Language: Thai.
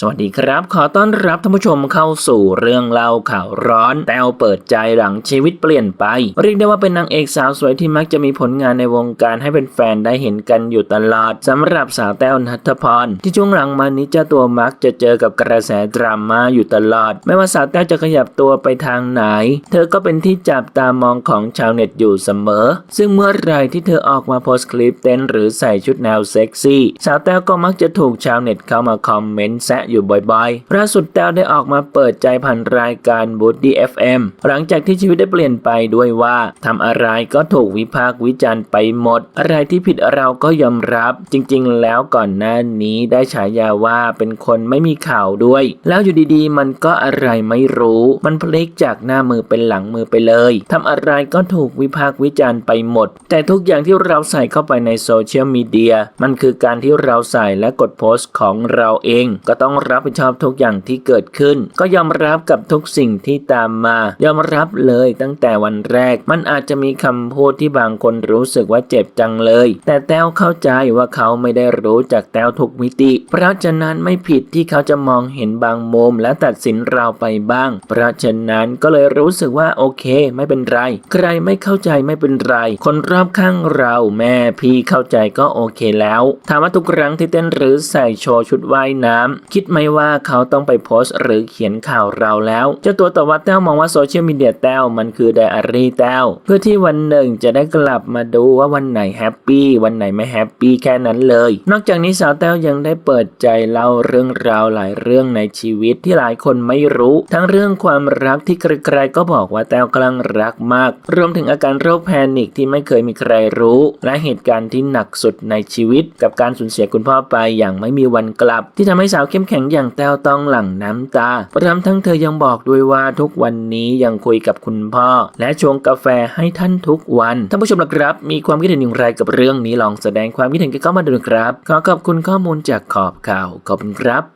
สวัสดีครับ ขอต้อนรับท่านผู้ชมเข้าสู่เรื่องเล่าข่าวร้อน แต้วเปิดใจหลังชีวิตเปลี่ยนไป เรียกได้ว่าเป็นนางเอกสาวสวยที่มักจะมีผลงานในวงการให้เป็นแฟนได้เห็นกันอยู่ตลอดสำหรับสาวแต้วนัทพร ที่ช่วงหลังมานี้เจ้าตัวมักจะเจอกับกระแสดราม่าอยู่ตลอด ไม่ว่าสาวแต้วจะขยับตัวไปทางไหน เธอก็เป็นที่จับตามองของชาวเน็ตอยู่เสมอ ซึ่งเมื่อไรที่เธอออกมาโพสต์คลิปเต้นหรือใส่ชุดแนวเซ็กซี่ สาวแต้วก็มักจะถูกชาวเน็ตเข้ามาคอมเมนต์แซะอยู่บ่อยๆล่าสุดแต้วได้ออกมาเปิดใจผ่านรายการ Woody FM หลังจากที่ชีวิตได้เปลี่ยนไปด้วยว่าทำอะไรก็ถูกวิพากษ์วิจารณ์ไปหมด อะไรที่ผิดเราก็ยอมรับ จริงๆ แล้วก่อนหน้านี้ได้ฉายาว่าเป็นคนไม่มีข่าวด้วย แล้วอยู่ดีๆ มันก็อะไรไม่รู้ มันพลิกจากหน้ามือเป็นหลังมือไปเลยทำอะไรก็ถูกวิพากษ์วิจารณ์ไปหมด แต่ทุกอย่างที่เราใส่เข้าไปในโซเชียลมีเดียมันคือการที่เราใส่และกดโพสต์ของเราเองก็ต้องรับผิดชอบทุกอย่างที่เกิดขึ้น ก็ยอมรับกับทุกสิ่งที่ตามมา ยอมรับเลยตั้งแต่วันแรก มันอาจจะมีคำพูดที่บางคนรู้สึกว่าเจ็บจังเลย แต่แต้วเข้าใจว่าเขาไม่ได้รู้จากแต้วทุกมิติ เพราะฉะนั้นไม่ผิดที่เขาจะมองเห็นบางมุมและตัดสินเราไปบ้าง เพราะฉะนั้นก็เลยรู้สึกว่าโอเค ไม่เป็นไร ใครไม่เข้าใจไม่เป็นไร คนรอบข้างเราแม่พี่เข้าใจก็โอเคแล้ว ถามว่าทุกครั้งที่เต้นหรือใส่โชว์ชุดว่ายน้ำคิดิดไหมว่าเขาต้องไปโพสต์หรือเขียนข่าวเราแล้วเจ้าตัวตอบว่าแต้วมองว่าโซเชียลมีเดียแต้วมันคือไดอารี่แต้วเพื่อที่วันหนึ่งจะได้กลับมาดูว่าวันไหนแฮปปี้วันไหนไม่แฮปปี้แค่นั้นเลย นอกจากนี้สาวแต้วยังได้เปิดใจเล่าเรื่องราวหลายเรื่องในชีวิตที่หลายคนไม่รู้ ทั้งเรื่องความรักที่ใครๆก็บอกว่าแต้วกำลังรักมาก รวมถึงอาการโรคแพนิคที่ไม่เคยมีใครรู้ และเหตุการณ์ที่หนักสุดในชีวิต กับการสูญเสียคุณพ่อไปอย่างไม่มีวันกลับ ที่ทำให้สาวเข้มแข็งอย่างแต้วต้องหลั่งน้ำตารวมทั้งเธอยังบอกด้วยว่าทุกวันนี้ยังคุยกับคุณพ่อ และชงกาแฟให้ท่านทุกวันท่านผู้ชมละครับ มีความคิดเห็นอย่างไรกับเรื่องนี้ลองแสดงความคิดเห็นกันเข้ามาดูนะครับ ขอขอบคุณข้อมูลจากขอบข่าวขอบคุณครับ